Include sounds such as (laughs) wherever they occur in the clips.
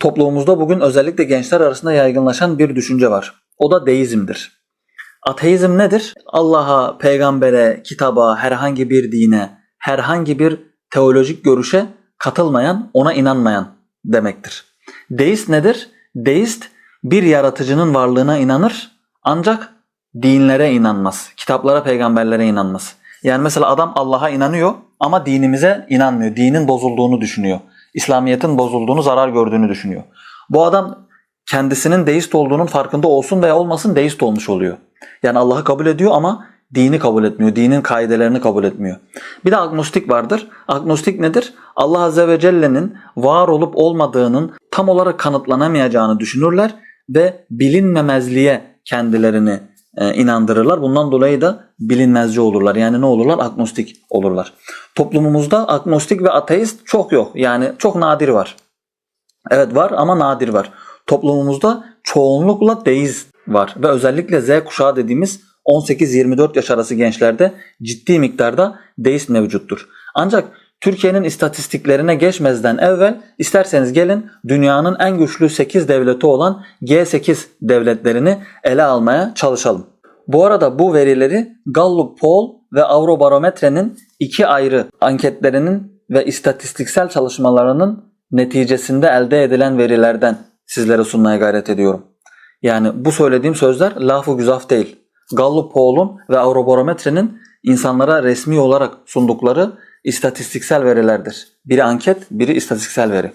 Toplumumuzda bugün özellikle gençler arasında yaygınlaşan bir düşünce var. O da deizmdir. Ateizm nedir? Allah'a, peygambere, kitaba, herhangi bir dine, herhangi bir teolojik görüşe katılmayan, ona inanmayan demektir. Deist nedir? Deist bir yaratıcının varlığına inanır ancak dinlere inanmaz. Kitaplara, peygamberlere inanmaz. Yani mesela adam Allah'a inanıyor ama dinimize inanmıyor. Dinin bozulduğunu düşünüyor. İslamiyet'in bozulduğunu, zarar gördüğünü düşünüyor. Bu adam kendisinin deist olduğunun farkında olsun veya olmasın deist olmuş oluyor. Yani Allah'ı kabul ediyor ama dini kabul etmiyor. Dinin kaidelerini kabul etmiyor. Bir de agnostik vardır. Agnostik nedir? Allah Azze ve Celle'nin var olup olmadığının tam olarak kanıtlanamayacağını düşünürler ve bilinmemezliğe kendilerini e, inandırırlar. Bundan dolayı da bilinmezci olurlar. Yani ne olurlar? Agnostik olurlar. Toplumumuzda agnostik ve ateist çok yok. Yani çok nadir var. Evet var ama nadir var. Toplumumuzda çoğunlukla deist var ve özellikle Z kuşağı dediğimiz 18-24 yaş arası gençlerde ciddi miktarda deist mevcuttur. Ancak Türkiye'nin istatistiklerine geçmezden evvel isterseniz gelin dünyanın en güçlü 8 devleti olan G8 devletlerini ele almaya çalışalım. Bu arada bu verileri Gallup Poll ve Avrobarometre'nin iki ayrı anketlerinin ve istatistiksel çalışmalarının neticesinde elde edilen verilerden sizlere sunmaya gayret ediyorum. Yani bu söylediğim sözler lafı güzaf değil. Gallup Poll'un ve Avrobarometre'nin insanlara resmi olarak sundukları istatistiksel verilerdir. Biri anket, biri istatistiksel veri.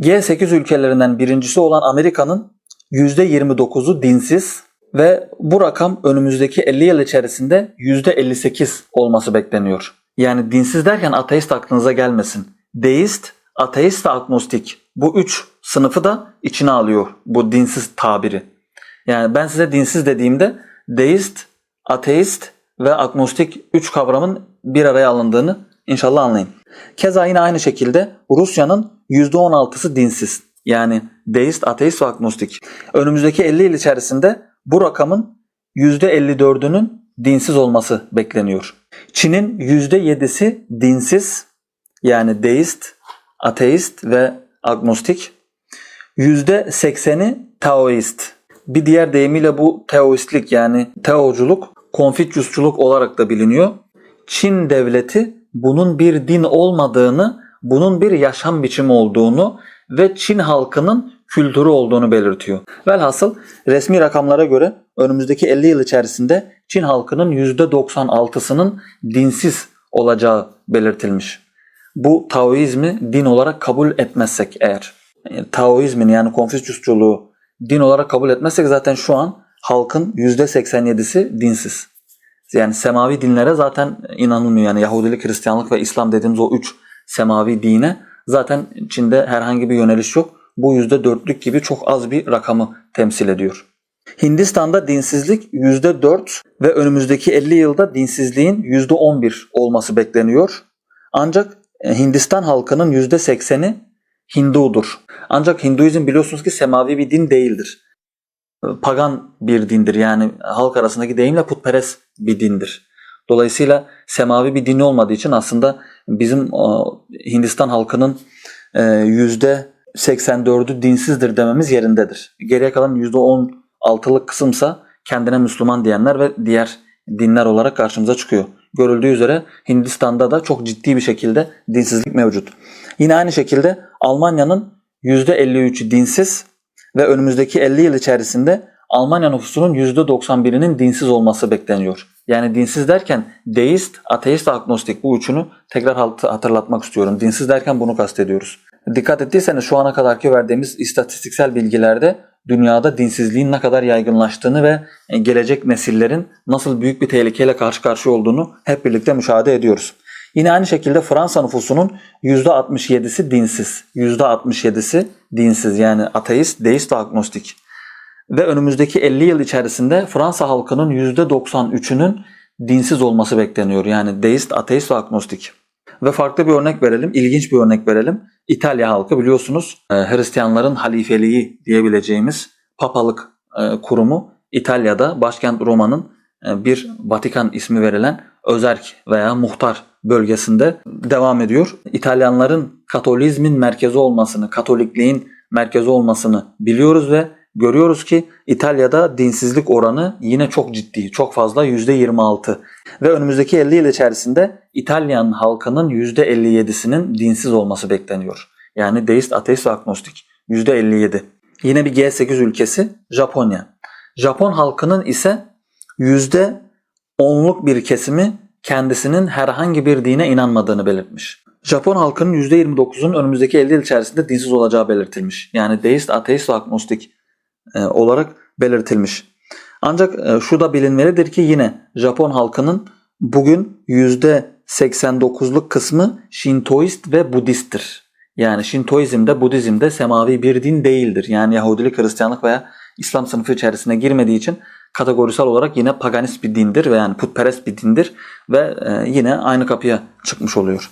G8 ülkelerinden birincisi olan Amerika'nın %29'u dinsiz ve bu rakam önümüzdeki 50 yıl içerisinde %58 olması bekleniyor. Yani dinsiz derken ateist aklınıza gelmesin. Deist, ateist ve agnostik. Bu üç sınıfı da içine alıyor bu dinsiz tabiri. Yani ben size dinsiz dediğimde deist, ateist ve agnostik üç kavramın bir araya alındığını inşallah anlayın. Keza yine aynı şekilde Rusya'nın %16'sı dinsiz. Yani deist, ateist ve agnostik. Önümüzdeki 50 yıl içerisinde bu rakamın %54'ünün dinsiz olması bekleniyor. Çin'in %7'si dinsiz yani deist, ateist ve agnostik. %80'i Taoist. Bir diğer deyimiyle bu Teoistlik yani Teoculuk, Konfüçyüsçuluk olarak da biliniyor. Çin devleti bunun bir din olmadığını, bunun bir yaşam biçimi olduğunu ve Çin halkının kültürü olduğunu belirtiyor. Velhasıl resmi rakamlara göre önümüzdeki 50 yıl içerisinde Çin halkının %96'sının dinsiz olacağı belirtilmiş. Bu Taoizmi din olarak kabul etmezsek eğer, Taoizmin yani Konfüçyüsçuluğu din olarak kabul etmezsek zaten şu an halkın %87'si dinsiz. Yani semavi dinlere zaten inanılmıyor. Yani Yahudilik, Hristiyanlık ve İslam dediğimiz o üç semavi dine zaten Çin'de herhangi bir yöneliş yok. Bu %4'lük gibi çok az bir rakamı temsil ediyor. Hindistan'da dinsizlik %4 ve önümüzdeki 50 yılda dinsizliğin %11 olması bekleniyor. Ancak e, Hindistan halkının %80'i Hindudur. Ancak Hinduizm biliyorsunuz ki semavi bir din değildir. Pagan bir dindir yani halk arasındaki deyimle putperest bir dindir. Dolayısıyla semavi bir din olmadığı için aslında bizim Hindistan halkının e, %84'ü dinsizdir dememiz yerindedir. Geriye kalan %16'lık kısımsa kendine Müslüman diyenler ve diğer dinler olarak karşımıza çıkıyor. Görüldüğü üzere Hindistan'da da çok ciddi bir şekilde dinsizlik mevcut. Yine aynı şekilde Almanya'nın %53'ü dinsiz ve önümüzdeki 50 yıl içerisinde Almanya nüfusunun %91'inin dinsiz olması bekleniyor. Yani dinsiz derken deist, ateist, agnostik bu üçünü tekrar hatırlatmak istiyorum. Dinsiz derken bunu kastediyoruz. Dikkat ettiyseniz şu ana kadarki verdiğimiz istatistiksel bilgilerde dünyada dinsizliğin ne kadar yaygınlaştığını ve gelecek nesillerin nasıl büyük bir tehlikeyle karşı karşıya olduğunu hep birlikte müşahede ediyoruz. Yine aynı şekilde Fransa nüfusunun %67'si dinsiz. %67'si dinsiz yani ateist, deist ve agnostik. Ve önümüzdeki 50 yıl içerisinde Fransa halkının %93'ünün dinsiz olması bekleniyor. Yani deist, ateist ve agnostik. Ve farklı bir örnek verelim, ilginç bir örnek verelim. İtalya halkı biliyorsunuz e, Hristiyanların halifeliği diyebileceğimiz papalık e, kurumu İtalya'da başkent Roma'nın e, bir Vatikan ismi verilen özerk veya muhtar bölgesinde devam ediyor. İtalyanların Katolizmin merkezi olmasını, Katolikliğin merkezi olmasını biliyoruz ve görüyoruz ki İtalya'da dinsizlik oranı yine çok ciddi, çok fazla %26. Ve önümüzdeki 50 yıl içerisinde İtalyan halkının %57'sinin dinsiz olması bekleniyor. Yani deist, ateist ve agnostik. %57. Yine bir G8 ülkesi Japonya. Japon halkının ise %10'luk bir kesimi kendisinin herhangi bir dine inanmadığını belirtmiş. Japon halkının %29'un önümüzdeki 50 yıl içerisinde dinsiz olacağı belirtilmiş. Yani deist, ateist ve agnostik e, olarak belirtilmiş. Ancak e, şu da bilinmelidir ki yine Japon halkının bugün %89'luk kısmı Şintoist ve Budisttir. Yani Şintoizmde, Budizmde semavi bir din değildir. Yani Yahudilik, Hristiyanlık veya İslam sınıfı içerisine girmediği için kategorisel olarak yine paganist bir dindir ve yani putperest bir dindir ve e, yine aynı kapıya çıkmış oluyor.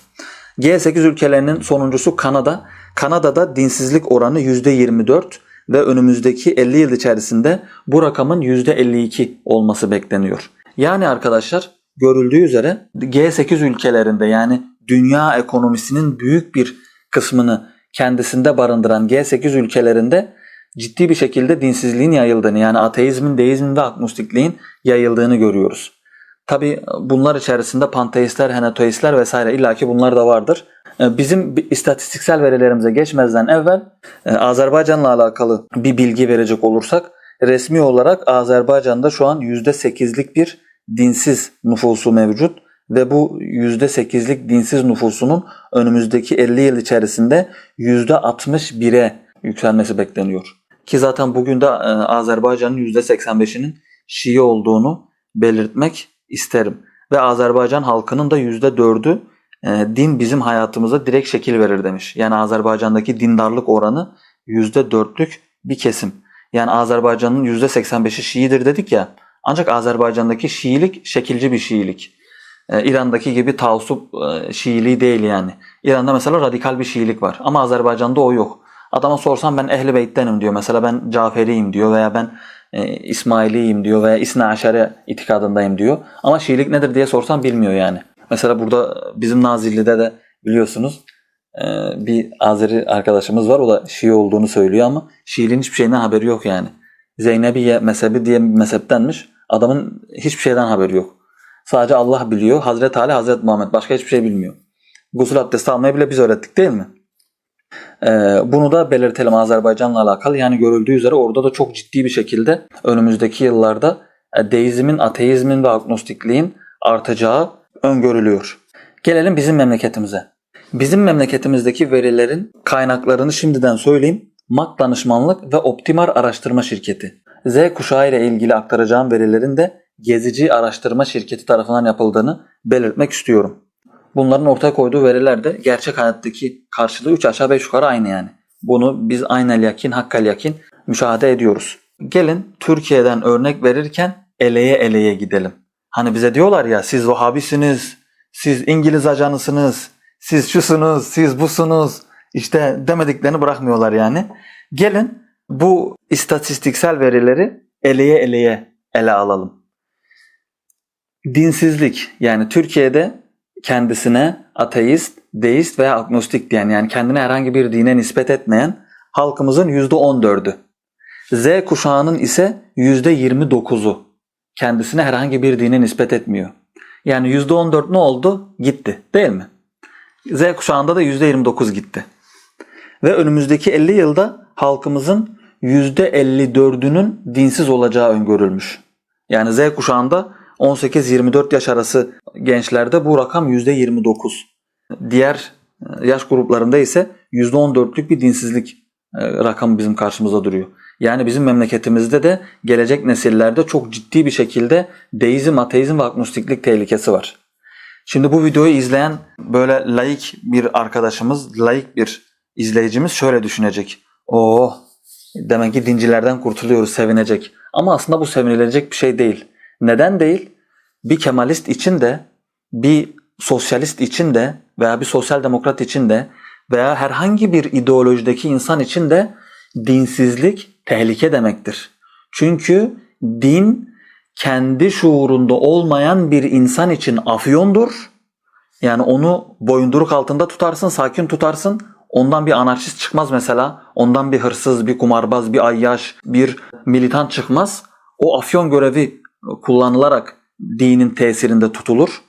G8 ülkelerinin sonuncusu Kanada. Kanada'da dinsizlik oranı %24 ve önümüzdeki 50 yıl içerisinde bu rakamın %52 olması bekleniyor. Yani arkadaşlar görüldüğü üzere G8 ülkelerinde yani dünya ekonomisinin büyük bir kısmını kendisinde barındıran G8 ülkelerinde ciddi bir şekilde dinsizliğin yayıldığını yani ateizmin, deizmin ve agnostikliğin yayıldığını görüyoruz. Tabi bunlar içerisinde panteistler, henatoistler vesaire illaki bunlar da vardır. Ee, Bizim istatistiksel verilerimize geçmezden evvel e, Azerbaycan'la alakalı bir bilgi verecek olursak resmi olarak Azerbaycan'da şu an %8'lik bir dinsiz nüfusu mevcut ve bu %8'lik dinsiz nüfusunun önümüzdeki 50 yıl içerisinde %61'e yükselmesi bekleniyor. Ki zaten bugün de e, Azerbaycan'ın %85'inin Şii olduğunu belirtmek isterim. Ve Azerbaycan halkının da %4'ü e, din bizim hayatımıza direkt şekil verir demiş. Yani Azerbaycan'daki dindarlık oranı %4'lük bir kesim. Yani Azerbaycan'ın %85'i Şiidir dedik ya. Ancak Azerbaycan'daki Şiilik şekilci bir Şiilik. Ee, İran'daki gibi taassup e, Şiiliği değil yani. İran'da mesela radikal bir Şiilik var ama Azerbaycan'da o yok. Adama sorsam ben Ehli Beyt'tenim diyor. Mesela ben Caferiyim diyor veya ben e, İsmailiyim diyor veya İsna Aşere itikadındayım diyor. Ama Şiilik nedir diye sorsam bilmiyor yani. Mesela burada bizim Nazilli'de de biliyorsunuz e, bir Azeri arkadaşımız var. O da Şii olduğunu söylüyor ama Şiiliğin hiçbir şeyinden haberi yok yani. Zeynebiye mezhebi diye bir mezheptenmiş. Adamın hiçbir şeyden haberi yok. Sadece Allah biliyor. Hazreti Ali, Hazreti Muhammed. Başka hiçbir şey bilmiyor. Gusül abdesti almayı bile biz öğrettik değil mi? Ee, bunu da belirtelim Azerbaycan'la alakalı. Yani görüldüğü üzere orada da çok ciddi bir şekilde önümüzdeki yıllarda e, deizmin, ateizmin ve agnostikliğin artacağı öngörülüyor. Gelelim bizim memleketimize. Bizim memleketimizdeki verilerin kaynaklarını şimdiden söyleyeyim. MAK Danışmanlık ve Optimar Araştırma Şirketi. Z kuşağı ile ilgili aktaracağım verilerin de Gezici Araştırma Şirketi tarafından yapıldığını belirtmek istiyorum. Bunların ortaya koyduğu veriler de gerçek hayattaki karşılığı 3 aşağı 5 yukarı aynı yani. Bunu biz aynel yakin, hakkal yakin müşahede ediyoruz. Gelin Türkiye'den örnek verirken eleye eleye gidelim. Hani bize diyorlar ya siz Vahabisiniz, siz İngiliz ajanısınız, siz şusunuz, siz busunuz. İşte demediklerini bırakmıyorlar yani. Gelin bu istatistiksel verileri eleye eleye ele alalım. Dinsizlik yani Türkiye'de kendisine ateist, deist veya agnostik diyen yani kendine herhangi bir dine nispet etmeyen halkımızın %14'ü. Z kuşağının ise %29'u kendisine herhangi bir dine nispet etmiyor. Yani %14 ne oldu? Gitti değil mi? Z kuşağında da %29 gitti. Ve önümüzdeki 50 yılda halkımızın %54'ünün dinsiz olacağı öngörülmüş. Yani Z kuşağında 18-24 yaş arası gençlerde bu rakam %29. Diğer e, yaş gruplarında ise %14'lük bir dinsizlik e, rakamı bizim karşımıza duruyor. Yani bizim memleketimizde de gelecek nesillerde çok ciddi bir şekilde deizm, ateizm ve agnostiklik tehlikesi var. Şimdi bu videoyu izleyen böyle laik bir arkadaşımız, laik bir izleyicimiz şöyle düşünecek. Oh demek ki dincilerden kurtuluyoruz sevinecek. Ama aslında bu sevinilecek bir şey değil. Neden değil? Bir Kemalist için de, bir sosyalist için de veya bir sosyal demokrat için de veya herhangi bir ideolojideki insan için de dinsizlik tehlike demektir. Çünkü din kendi şuurunda olmayan bir insan için afyondur. Yani onu boyunduruk altında tutarsın, sakin tutarsın. ondan bir anarşist çıkmaz mesela. Ondan bir hırsız, bir kumarbaz, bir ayyaş, bir militan çıkmaz. O afyon görevi kullanılarak dinin tesirinde tutulur.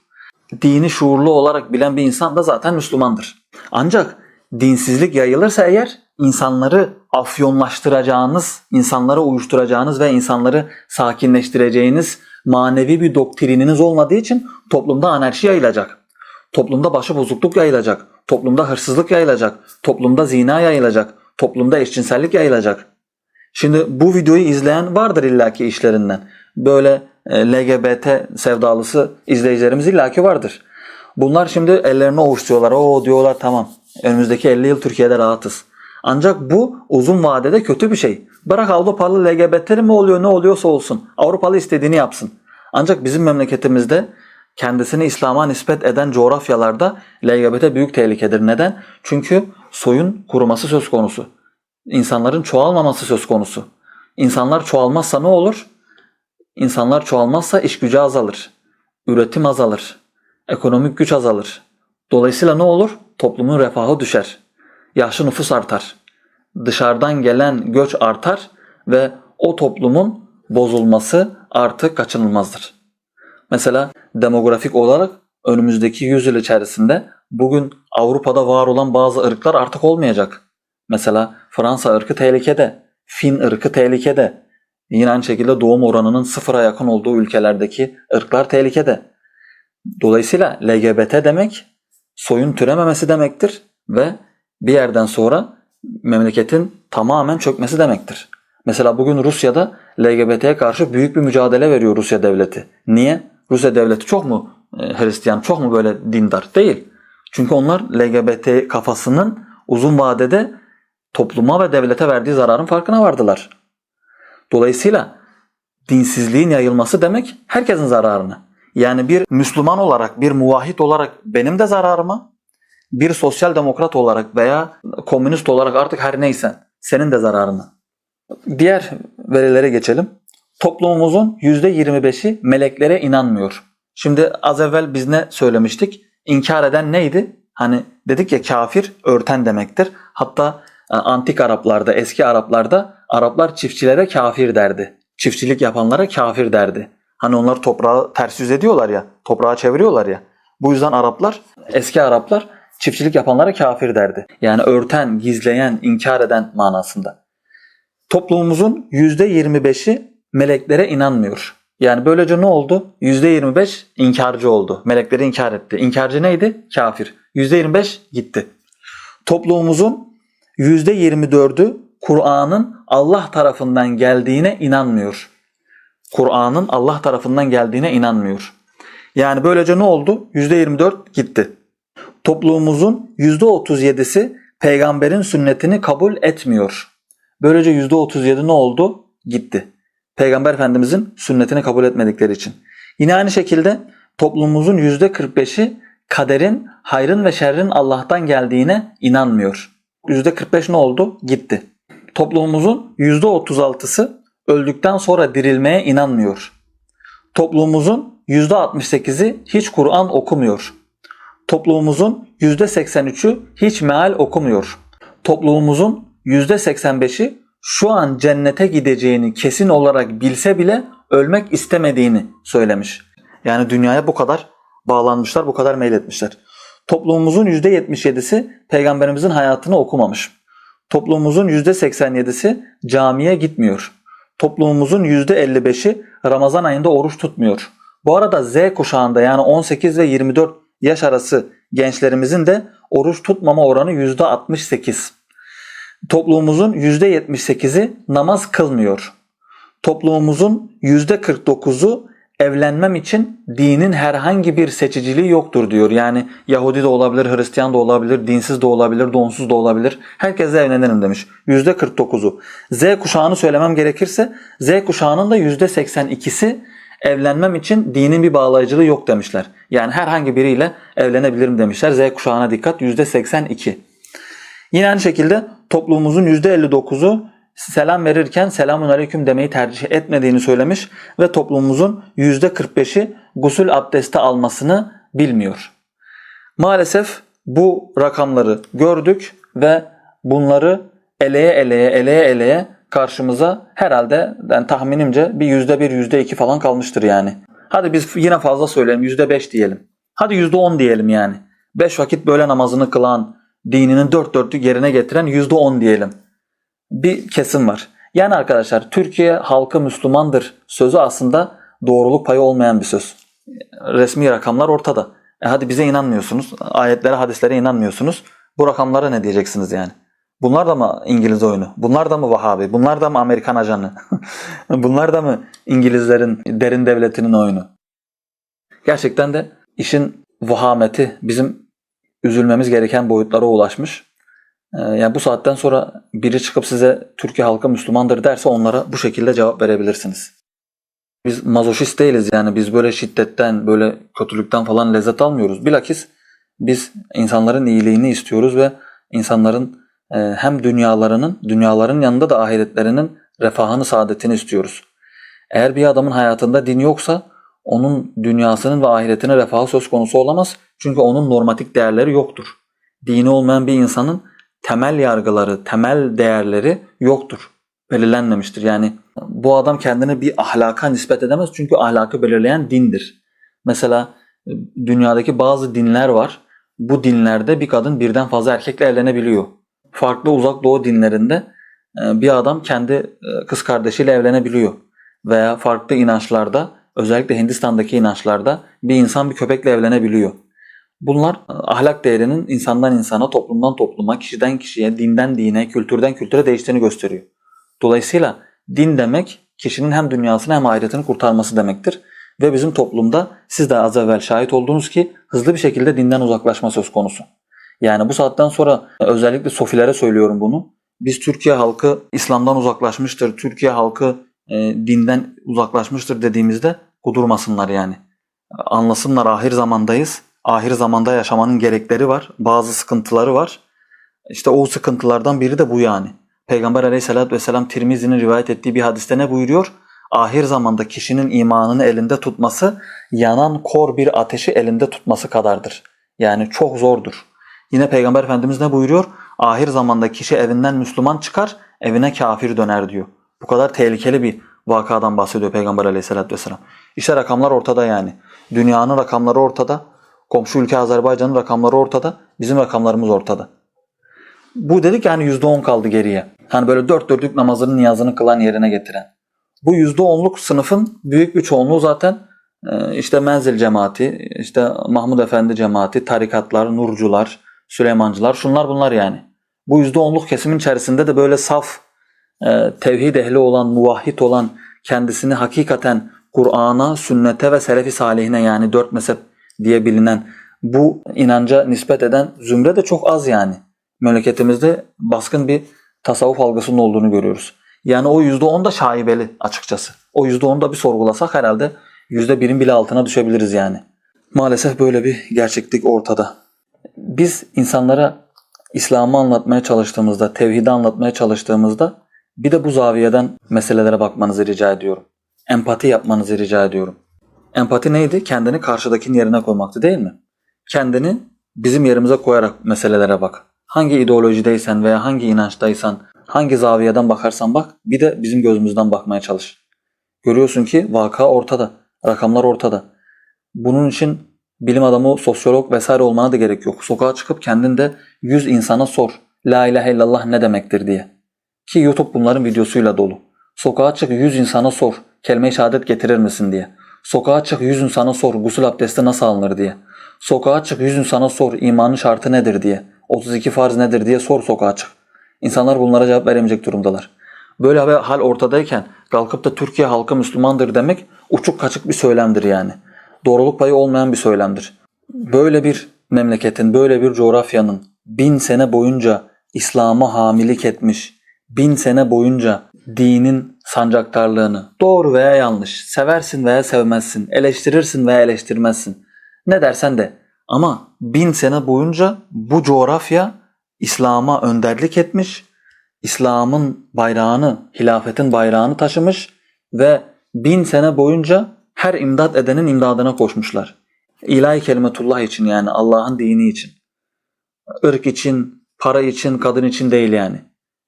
Dini şuurlu olarak bilen bir insan da zaten Müslümandır. Ancak dinsizlik yayılırsa eğer insanları afyonlaştıracağınız, insanları uyuşturacağınız ve insanları sakinleştireceğiniz manevi bir doktrininiz olmadığı için toplumda anarşi yayılacak. Toplumda başı bozukluk yayılacak. Toplumda hırsızlık yayılacak. Toplumda zina yayılacak. Toplumda eşcinsellik yayılacak. Şimdi bu videoyu izleyen vardır illaki işlerinden. Böyle e, LGBT sevdalısı izleyicilerimiz illaki vardır. Bunlar şimdi ellerini ovuşturuyorlar. O diyorlar tamam önümüzdeki 50 yıl Türkiye'de rahatız. Ancak bu uzun vadede kötü bir şey. Bırak Avrupalı LGBT'li mi oluyor ne oluyorsa olsun. Avrupalı istediğini yapsın. Ancak bizim memleketimizde kendisini İslam'a nispet eden coğrafyalarda LGBT büyük tehlikedir. Neden? Çünkü soyun kuruması söz konusu. İnsanların çoğalmaması söz konusu. İnsanlar çoğalmazsa ne olur? İnsanlar çoğalmazsa iş gücü azalır. Üretim azalır. Ekonomik güç azalır. Dolayısıyla ne olur? Toplumun refahı düşer. Yaşlı nüfus artar. Dışarıdan gelen göç artar ve o toplumun bozulması artık kaçınılmazdır. Mesela demografik olarak önümüzdeki 100 yıl içerisinde bugün Avrupa'da var olan bazı ırklar artık olmayacak. Mesela Fransa ırkı tehlikede, Fin ırkı tehlikede. Yine aynı şekilde doğum oranının sıfıra yakın olduğu ülkelerdeki ırklar tehlikede. Dolayısıyla LGBT demek soyun türememesi demektir ve bir yerden sonra memleketin tamamen çökmesi demektir. Mesela bugün Rusya'da LGBT'ye karşı büyük bir mücadele veriyor Rusya devleti. Niye? Rusya devleti çok mu e, Hristiyan, çok mu böyle dindar? Değil. Çünkü onlar LGBT kafasının uzun vadede topluma ve devlete verdiği zararın farkına vardılar. Dolayısıyla dinsizliğin yayılması demek herkesin zararını. Yani bir Müslüman olarak, bir muvahhid olarak benim de zararıma, bir sosyal demokrat olarak veya komünist olarak artık her neysen senin de zararına. Diğer verilere geçelim. Toplumumuzun %25'i meleklere inanmıyor. Şimdi az evvel biz ne söylemiştik? İnkar eden neydi? Hani dedik ya kafir örten demektir. Hatta antik Araplarda, eski Araplarda Araplar çiftçilere kafir derdi. Çiftçilik yapanlara kafir derdi. Hani onlar toprağı ters yüz ediyorlar ya, toprağı çeviriyorlar ya. Bu yüzden Araplar, eski Araplar çiftçilik yapanlara kafir derdi. Yani örten, gizleyen, inkar eden manasında. Toplumumuzun %25'i meleklere inanmıyor. Yani böylece ne oldu? %25 inkarcı oldu. Melekleri inkar etti. İnkarcı neydi? Kafir. %25 gitti. Toplumumuzun %24'ü Kur'an'ın Allah tarafından geldiğine inanmıyor. Kur'an'ın Allah tarafından geldiğine inanmıyor. Yani böylece ne oldu? %24 gitti. Toplumumuzun %37'si peygamberin sünnetini kabul etmiyor. Böylece %37 ne oldu? Gitti. Peygamber Efendimizin sünnetini kabul etmedikleri için. Yine aynı şekilde toplumumuzun %45'i kaderin, hayrın ve şerrin Allah'tan geldiğine inanmıyor. %45 ne oldu? Gitti. Toplumumuzun %36'sı öldükten sonra dirilmeye inanmıyor. Toplumumuzun %68'i hiç Kur'an okumuyor. Toplumumuzun %83'ü hiç meal okumuyor. Toplumumuzun %85'i şu an cennete gideceğini kesin olarak bilse bile ölmek istemediğini söylemiş. Yani dünyaya bu kadar bağlanmışlar, bu kadar meyletmişler. Toplumumuzun %77'si peygamberimizin hayatını okumamış. Toplumumuzun %87'si camiye gitmiyor. Toplumumuzun %55'i Ramazan ayında oruç tutmuyor. Bu arada Z kuşağında yani 18 ve 24 yaş arası gençlerimizin de oruç tutmama oranı %68. Toplumumuzun %78'i namaz kılmıyor. Toplumumuzun %49'u evlenmem için dinin herhangi bir seçiciliği yoktur diyor. Yani Yahudi de olabilir, Hristiyan da olabilir, dinsiz de olabilir, donsuz da olabilir. Herkesle evlenirim demiş. %49'u. Z kuşağını söylemem gerekirse Z kuşağının da %82'si evlenmem için dinin bir bağlayıcılığı yok demişler. Yani herhangi biriyle evlenebilirim demişler. Z kuşağına dikkat %82. Yine aynı şekilde toplumumuzun %59'u selam verirken selamun aleyküm demeyi tercih etmediğini söylemiş ve toplumumuzun %45'i gusül abdesti almasını bilmiyor. Maalesef bu rakamları gördük ve bunları eleye eleye eleye eleye karşımıza herhalde yani tahminimce bir yüzde bir yüzde iki falan kalmıştır yani. Hadi biz yine fazla söyleyelim yüzde beş diyelim. Hadi yüzde on diyelim yani. Beş vakit böyle namazını kılan, dininin dört dörtlük yerine getiren yüzde on diyelim. Bir kesim var. Yani arkadaşlar Türkiye halkı Müslümandır sözü aslında doğruluk payı olmayan bir söz. Resmi rakamlar ortada. E hadi bize inanmıyorsunuz. Ayetlere, hadislere inanmıyorsunuz. Bu rakamlara ne diyeceksiniz yani? Bunlar da mı İngiliz oyunu? Bunlar da mı Vahabi? Bunlar da mı Amerikan ajanı? (laughs) Bunlar da mı İngilizlerin derin devletinin oyunu? Gerçekten de işin vahameti bizim üzülmemiz gereken boyutlara ulaşmış. Ee, Yani bu saatten sonra biri çıkıp size Türkiye halkı Müslümandır derse onlara bu şekilde cevap verebilirsiniz. Biz mazoşist değiliz yani biz böyle şiddetten, böyle kötülükten falan lezzet almıyoruz. Bilakis biz insanların iyiliğini istiyoruz ve insanların e, hem dünyalarının, dünyaların yanında da ahiretlerinin refahını, saadetini istiyoruz. Eğer bir adamın hayatında din yoksa onun dünyasının ve ahiretinin refahı söz konusu olamaz. Çünkü onun normatik değerleri yoktur. Dini olmayan bir insanın temel yargıları, temel değerleri yoktur. Belirlenmemiştir. Yani bu adam kendini bir ahlaka nispet edemez çünkü ahlakı belirleyen dindir. Mesela e, dünyadaki bazı dinler var. Bu dinlerde bir kadın birden fazla erkekle evlenebiliyor. Farklı uzak doğu dinlerinde e, bir adam kendi e, kız kardeşiyle evlenebiliyor. Veya farklı inançlarda özellikle Hindistan'daki inançlarda bir insan bir köpekle evlenebiliyor. Bunlar e, ahlak değerinin insandan insana, toplumdan topluma, kişiden kişiye, dinden dine, kültürden kültüre değiştiğini gösteriyor. Dolayısıyla din demek kişinin hem dünyasını hem ahiretini kurtarması demektir. Ve bizim toplumda siz de az evvel şahit oldunuz ki hızlı bir şekilde dinden uzaklaşma söz konusu. Yani bu saatten sonra e, özellikle sofilere söylüyorum bunu. Biz Türkiye halkı İslam'dan uzaklaşmıştır, Türkiye halkı e, dinden uzaklaşmıştır dediğimizde kudurmasınlar yani. Anlasınlar ahir zamandayız. Ahir zamanda yaşamanın gerekleri var. Bazı sıkıntıları var. İşte o sıkıntılardan biri de bu yani. Peygamber aleyhissalatü vesselam Tirmizi'nin rivayet ettiği bir hadiste ne buyuruyor? Ahir zamanda kişinin imanını elinde tutması yanan kor bir ateşi elinde tutması kadardır. Yani çok zordur. Yine Peygamber Efendimiz ne buyuruyor? Ahir zamanda kişi evinden Müslüman çıkar, evine kafir döner diyor. Bu kadar tehlikeli bir vakadan bahsediyor Peygamber Aleyhisselatü Vesselam. İşte rakamlar ortada yani. Dünyanın rakamları ortada. Komşu ülke Azerbaycan'ın rakamları ortada. Bizim rakamlarımız ortada. Bu dedik yani %10 kaldı geriye. Hani böyle dört dörtlük namazının niyazını kılan yerine getiren. Bu %10'luk sınıfın büyük bir çoğunluğu zaten e, işte Menzil cemaati, işte Mahmud Efendi cemaati, tarikatlar, nurcular, Süleymancılar şunlar bunlar yani. Bu %10'luk kesimin içerisinde de böyle saf, e, tevhid ehli olan, muvahhid olan, kendisini hakikaten Kur'an'a, sünnete ve selefi salihine yani dört mezhep diye bilinen bu inanca nispet eden zümre de çok az yani. Memleketimizde baskın bir tasavvuf algısının olduğunu görüyoruz. Yani o %10 da şaibeli açıkçası. O %10'u da bir sorgulasak herhalde %1'in bile altına düşebiliriz yani. Maalesef böyle bir gerçeklik ortada. Biz insanlara İslam'ı anlatmaya çalıştığımızda, tevhidi anlatmaya çalıştığımızda bir de bu zaviyeden meselelere bakmanızı rica ediyorum. Empati yapmanızı rica ediyorum. Empati neydi? Kendini karşıdakinin yerine koymaktı değil mi? Kendini bizim yerimize koyarak meselelere bak. Hangi ideolojideysen veya hangi inançtaysan, hangi zaviyeden bakarsan bak, bir de bizim gözümüzden bakmaya çalış. Görüyorsun ki vaka ortada, rakamlar ortada. Bunun için bilim adamı, sosyolog vesaire olmana da gerek yok. Sokağa çıkıp kendin de 100 insana sor. La ilahe illallah ne demektir diye. Ki YouTube bunların videosuyla dolu. Sokağa çık 100 insana sor. Kelime-i şehadet getirir misin diye. Sokağa çık 100 insana sor. Gusül abdesti nasıl alınır diye. Sokağa çık 100 insana sor. imanın şartı nedir diye. 32 farz nedir diye sor sokağa çık. İnsanlar bunlara cevap veremeyecek durumdalar. Böyle bir hal ortadayken kalkıp da Türkiye halkı Müslümandır demek uçuk kaçık bir söylemdir yani. Doğruluk payı olmayan bir söylemdir. Böyle bir memleketin, böyle bir coğrafyanın bin sene boyunca İslam'a hamilik etmiş, bin sene boyunca dinin sancaktarlığını doğru veya yanlış, seversin veya sevmezsin, eleştirirsin veya eleştirmezsin. Ne dersen de ama bin sene boyunca bu coğrafya İslam'a önderlik etmiş, İslam'ın bayrağını, hilafetin bayrağını taşımış ve bin sene boyunca her imdat edenin imdadına koşmuşlar. İlahi kelimetullah için yani Allah'ın dini için. ırk için, para için, kadın için değil yani.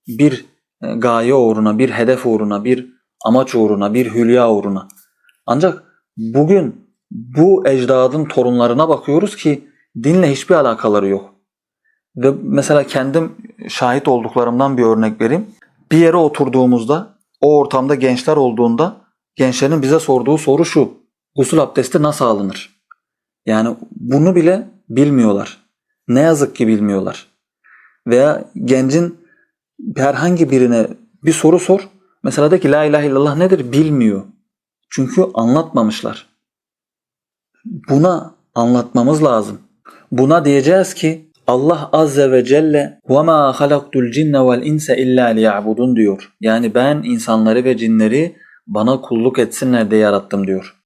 Bir gaye uğruna, bir hedef uğruna, bir amaç uğruna, bir hülya uğruna. Ancak bugün bu ecdadın torunlarına bakıyoruz ki dinle hiçbir alakaları yok. Ve mesela kendim şahit olduklarımdan bir örnek vereyim. Bir yere oturduğumuzda o ortamda gençler olduğunda gençlerin bize sorduğu soru şu. Gusül abdesti nasıl alınır? Yani bunu bile bilmiyorlar. Ne yazık ki bilmiyorlar. Veya gencin herhangi birine bir soru sor. Mesela de ki la ilahe illallah nedir bilmiyor. Çünkü anlatmamışlar. Buna anlatmamız lazım. Buna diyeceğiz ki Allah azze ve celle وَمَا خَلَقْتُ الْجِنَّ وَالْاِنْسَ اِلَّا لِيَعْبُدُونَ diyor. Yani ben insanları ve cinleri bana kulluk etsinler diye yarattım diyor.